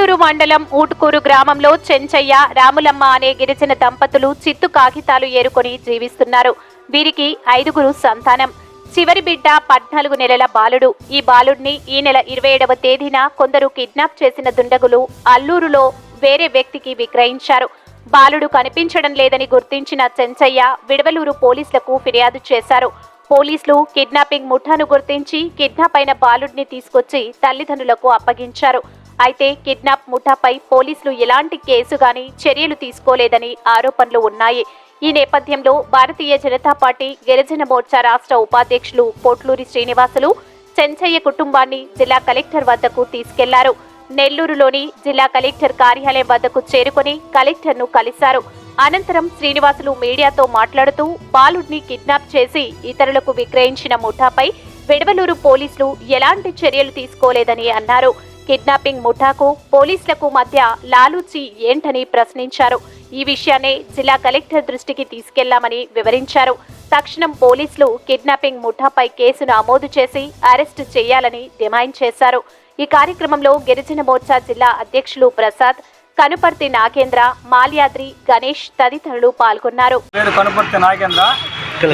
మండలం ఊటుకూరు గ్రామంలో చెంచయ్య రాములమ్మ అనే గిరిజన దంపతులు చిత్తు కాగితాలు ఏరుకొని జీవిస్తున్నారు. వీరికి ఐదుగురు సంతానం. చివరి బిడ్డ పద్నాలుగు నెలల బాలుడు. ఈ బాలుడిని ఈ నెల ఇరవై ఏడవ తేదీన కొందరు కిడ్నాప్ చేసిన దుండగులు అల్లూరులో వేరే వ్యక్తికి విక్రయించారు. బాలుడు కనిపించడం లేదని గుర్తించిన చెంచయ్య విడవలూరు పోలీసులకు ఫిర్యాదు చేశారు. పోలీసులు కిడ్నాపింగ్ ముఠాను గుర్తించి కిడ్నాప్ అయిన బాలుడిని తీసుకొచ్చి తల్లిదండ్రులకు అప్పగించారు. అయితే కిడ్నాప్ ముఠాపై పోలీసులు ఎలాంటి కేసు గాని చర్యలు తీసుకోలేదని ఆరోపణలు ఉన్నాయి. ఈ నేపథ్యంలో భారతీయ జనతా పార్టీ గిరిజన మోర్చా రాష్ట్ర ఉపాధ్యక్షులు పోట్లూరి శ్రీనివాసులు చెంచయ్య కుటుంబాన్ని జిల్లా కలెక్టర్ వద్దకు తీసుకెళ్ళారు. నెల్లూరులోని జిల్లా కలెక్టర్ కార్యాలయం వద్దకు చేరుకుని కలెక్టర్ను కలిశారు. అనంతరం శ్రీనివాసులు మీడియాతో మాట్లాడుతూ బాలుడిని కిడ్నాప్ చేసి ఇతరులకు విక్రయించిన ముఠాపై విడవలూరు పోలీసులు ఎలాంటి చర్యలు తీసుకోలేదని అన్నారు. కిడ్నాపింగ్ ముఠాకు పోలీసులకు మధ్య లాలూచి ఏంటని ప్రశ్నించారు. ఈ విషయాన్ని జిల్లా కలెక్టర్ దృష్టికి తీసుకెళ్ళామని వివరించారు. తక్షణం పోలీసులు కిడ్నాపింగ్ ముఠాపై కేసు నమోదు చేసి అరెస్టు చేయాలని డిమాండ్ చేశారు. ఈ కార్యక్రమంలో గిరిజన మోర్చా జిల్లా అధ్యక్షులు ప్రసాద్ కనుపర్తి నాగేంద్ర మాల్యాద్రి గణేష్ తదితరులు పాల్గొన్నారు. పేరు కనుపర్తి నాగేంద్ర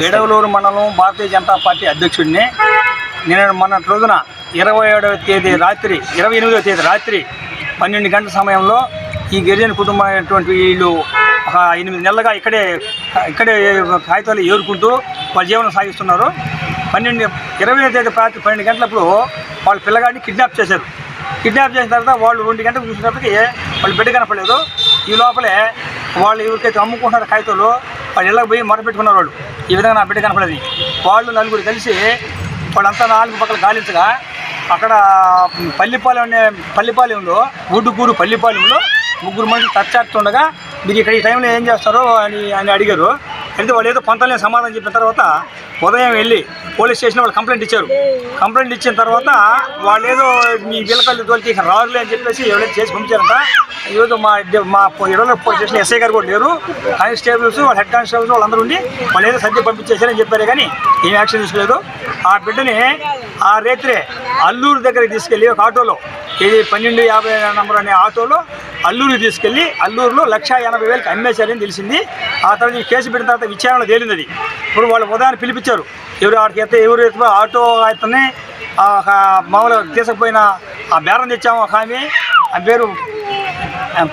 ఎడవలూరు మండలం భారతీయ జనతా పార్టీ అధ్యక్షుడిని. నేను మొన్నటి రోజున ఇరవై ఏడవ తేదీ రాత్రి ఇరవై ఎనిమిదవ తేదీ రాత్రి పన్నెండు గంటల సమయంలో ఈ గిరిజన కుటుంబం అయినటువంటి వీళ్ళు ఒక ఎనిమిది నెలలుగా ఇక్కడే ఇక్కడే కాగితాలు ఏరుకుంటూ వాళ్ళ జీవనం సాగిస్తున్నారు. పన్నెండు ఇరవై తేదీ రాత్రి పన్నెండు గంటలప్పుడు వాళ్ళ పిల్లగాడిని కిడ్నాప్ చేశారు. కిడ్నాప్ చేసిన తర్వాత వాళ్ళు రెండు గంటలకు చూసినప్పటికీ వాళ్ళు బిడ్డ కనపడలేదు. ఈ లోపలే వాళ్ళు ఎవరికైతే అమ్ముకుంటున్నారు కాగితాలు వాళ్ళు ఇళ్ళకి పోయి మొరపెట్టుకున్నారు వాళ్ళు. ఈ విధంగా నా బిడ్డ కనపడేది. వాళ్ళు నలుగురు కలిసి వాళ్ళంతా నాలుగు పక్కల గాలించగా అక్కడ పల్లిపాలెం అనే పల్లిపాలెంలో ఊటుకూరు పల్లిపాలెంలో ముగ్గురు మనుషులు తచ్చాడుతుండగా మీరు ఇక్కడ ఈ టైంలో ఏం చేస్తారో అని అని అడిగారు. అయితే వాళ్ళు ఏదో పొంతలే సమాధానం చెప్పిన తర్వాత ఉదయం వెళ్ళి పోలీస్ స్టేషన్ వాళ్ళు కంప్లైంట్ ఇచ్చారు. కంప్లైంట్ ఇచ్చిన తర్వాత వాళ్ళు ఏదో మీ వీళ్ళకల్లి తోలికి ఇక రారులే అని చెప్పేసి ఎవరైతే చేసి పంపించారంట. ఈరోజు మా మా ఇరవై పోలీస్ స్టేషన్ ఎస్ఐ గారు కూడా లేరు. కానిస్టేబుల్స్ వాళ్ళ హెడ్ కానిస్టేబుల్స్ వాళ్ళందరూ ఉండి వాళ్ళు ఏదో సర్ది పంపించేశారని చెప్పారు కానీ ఏం యాక్షన్ తీసుకోలేదు. ఆ బిడ్డని ఆ రేత్రే అల్లూరు దగ్గరికి తీసుకెళ్ళి ఒక ఆటోలో ఇది పన్నెండు యాభై నంబర్ అనే ఆటోలో అల్లూరు తీసుకెళ్ళి అల్లూరులో లక్ష ఎనభై వేలకు అమ్మేశారని తెలిసింది. ఆ తర్వాత కేసు పెట్టిన తర్వాత విచారణ తేలింది అది ఇప్పుడు వాళ్ళు ఉదయాన్ని పిలిపించారు. ఎవరు ఆడికి ఎత్తే ఎవరు ఎత్తుకో ఆటో అతన్ని మామూలుగా తీసుకుపోయిన ఆ బేరం తెచ్చాము ఒక ఆమె. ఆ పేరు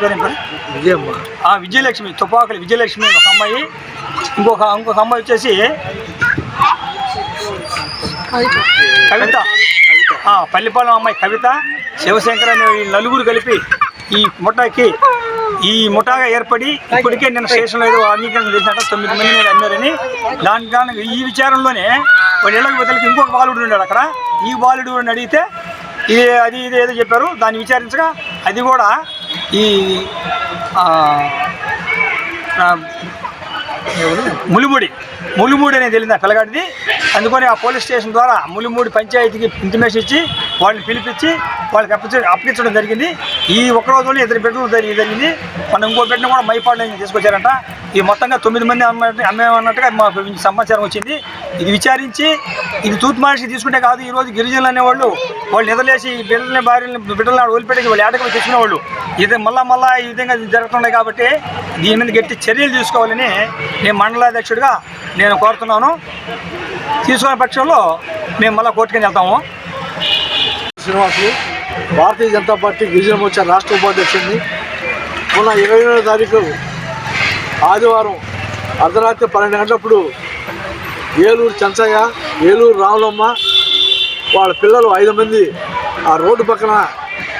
పేరు? విజయమ్మ. ఆ విజయలక్ష్మి తుపాకులు విజయలక్ష్మి ఒక అమ్మాయి. ఇంకొక ఇంకొక అమ్మాయి వచ్చేసి కవిత. పల్లిపాలెం అమ్మాయి కవిత శివశంకర్ అనే నలుగురు కలిపి ఈ ముఠాకి ఈ ముఠాగా ఏర్పడి ఇప్పటికే నేను స్టేషన్లో ఏదో అంగీకరణ చేసినట్ట తొమ్మిది మంది నేను అమ్మారని దాని కారణంగా ఈ విచారంలోనే వాడు ఇళ్ళకి బదులకి ఇంకొక బాలుడు ఉన్నాడు అక్కడ. ఈ బాలుడు అని అడిగితే ఇది అది ఇది ఏదో చెప్పారు దాన్ని విచారించగా అది కూడా ఈ ములిముడి. ములిమూడి అనేది తెలిసింది ఆ పిల్లగాడిది. అందుకని ఆ పోలీస్ స్టేషన్ ద్వారా ములిమూడి పంచాయతీకి ఇంటిమేషన్ ఇచ్చి వాళ్ళని పిలిపించి వాళ్ళకి అప్పచ అప్పగించడం జరిగింది. ఈ ఒక్క రోజులో ఇద్దరు బిడ్డలు జరిగి జరిగింది. మనం ఇంకో బిడ్డను కూడా మైపాడు తీసుకొచ్చారంట. ఈ మొత్తంగా తొమ్మిది మంది అమ్మ అమ్మేమన్నట్టుగా మాకు సమాచారం వచ్చింది. ఇది విచారించి ఇది తూతు మనిషి తీసుకుంటే కాదు ఈ రోజు గిరిజనులు అనేవాళ్ళు వాళ్ళు నిద్రలేసి ఈ బిడ్డలని భార్యని బిడ్డలను వదిలిపెట్టేసి వాళ్ళు ఏటకు తెచ్చుకునేవాళ్ళు ఇది మళ్ళా మళ్ళా ఈ విధంగా జరుగుతున్నాయి కాబట్టి దీని మీద గట్టి చర్యలు తీసుకోవాలని నేను మండలాధ్యక్షుడిగా నేను కోరుతున్నాను. తీసుకునే పక్షంలో మేము మళ్ళీ కోర్టుకి వెళ్తాము. శ్రీనివాసులు భారతీయ జనతా పార్టీ గిరిజన మోర్చా రాష్ట్ర ఉపాధ్యక్షుడిని మొన్న ఇరవై తారీఖు ఆదివారం అర్ధరాత్రి పన్నెండు గంటలప్పుడు ఏలూరు చెంచయ్య ఏలూరు రావులమ్మ వాళ్ళ పిల్లలు ఐదు మంది ఆ రోడ్డు పక్కన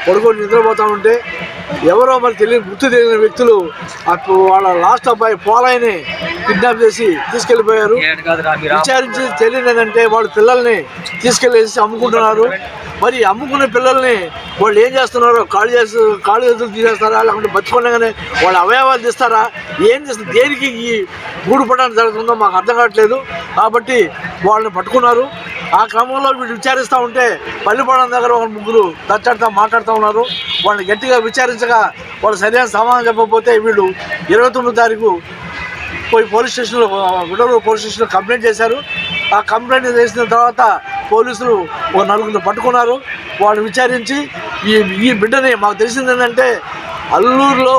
పడుకొని నిద్రపోతూ ఉంటే ఎవరో మరి తెలియని గుర్తు తెలియని వ్యక్తులు అప్పుడు వాళ్ళ లాస్ట్ అబ్బాయి పోలాయిని కిడ్నాప్ చేసి తీసుకెళ్ళిపోయారు. విచారించి తెలియదు ఏంటంటే వాళ్ళ పిల్లల్ని తీసుకెళ్ళేసి అమ్ముకుంటున్నారు. మరి అమ్ముకునే పిల్లల్ని వాళ్ళు ఏం చేస్తున్నారో కాళ్ళు చేస్తూ కాళ్ళు చేతులు తీసేస్తారా లేకుంటే బతుకుండగానే వాళ్ళ అవయవాలు తీస్తారా ఏం చేస్తారు దేనికి ఈ గూడు పడడానికి జరుగుతుందో మాకు అర్థం కావట్లేదు. కాబట్టి వాళ్ళని పట్టుకున్నారు. ఆ క్రమంలో వీళ్ళు విచారిస్తూ ఉంటే పల్లిపాలెం దగ్గర ఒక ముగ్గురు తచ్చాడుతూ మాట్లాడుతూ ఉన్నారు. వాళ్ళని గట్టిగా విచారించగా వాళ్ళు సరైన సమాధానం చెప్పకపోతే వీళ్ళు ఇరవై తొమ్మిది తారీఖు పోయి పోలీస్ స్టేషన్లో విడవలూరు పోలీస్ స్టేషన్లో కంప్లైంట్ చేశారు. ఆ కంప్లైంట్ చేసిన తర్వాత పోలీసులు ఓ నలుగురు పట్టుకున్నారు. వాళ్ళు విచారించి ఈ ఈ బిడ్డని మాకు తెలిసింది ఏంటంటే అల్లూరులో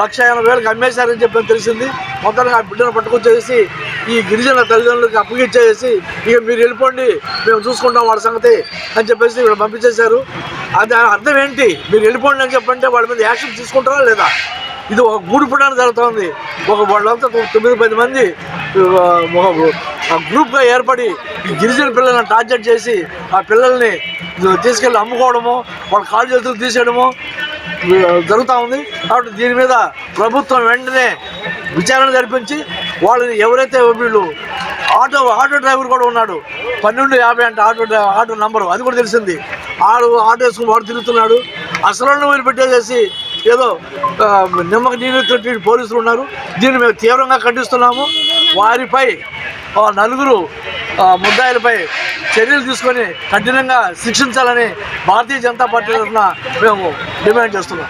లక్ష ఎనభై వేలకు అమ్మేశారని చెప్పి తెలిసింది. మొత్తానికి ఆ బిడ్డను పట్టుకొచ్చేసి ఈ గిరిజన తల్లిదండ్రులకి అప్పగిచ్చేసి ఇక మీరు వెళ్ళిపోండి మేము చూసుకుంటాం వాళ్ళ సంగతి అని చెప్పేసి వీళ్ళు పంపించేశారు. అది అర్థం ఏంటి? మీరు వెళ్ళిపోండి అని చెప్పంటే వాళ్ళ మీద యాక్షన్ తీసుకుంటారా లేదా? ఇది ఒక గూడు పుటాన్ని జరుగుతుంది. ఒక వాళ్ళంతా తొమ్మిది పది మంది ఒక గ్రూప్గా ఏర్పడి గిరిజన పిల్లల్ని టార్గెట్ చేసి ఆ పిల్లల్ని తీసుకెళ్ళి అమ్ముకోవడము వాళ్ళ కాళ్ళు చేతులు తీసేయడము జరుగుతూ ఉంది. కాబట్టి దీని మీద ప్రభుత్వం వెంటనే విచారణ జరిపించి వాళ్ళని ఎవరైతే వీళ్ళు ఆటో ఆటో డ్రైవర్ కూడా ఉన్నాడు. పన్నెండు యాభై అంటే ఆటో ఆటో నంబరు అది కూడా తెలిసింది. ఆడు ఆటో వేసుకుని వాడు తిరుగుతున్నాడు. అసలు వీళ్ళు పెట్టేసేసి ఏదో ఆ, నిమ్మక పోలీసులు ఉన్నారు. దీన్ని మేము తీవ్రంగా ఖండిస్తున్నాము. వారిపై నలుగురు ముద్దాయిలపై చర్యలు తీసుకొని కఠినంగా శిక్షించాలని భారతీయ జనతా పార్టీ తరఫున మేము డిమాండ్ చేస్తున్నాం.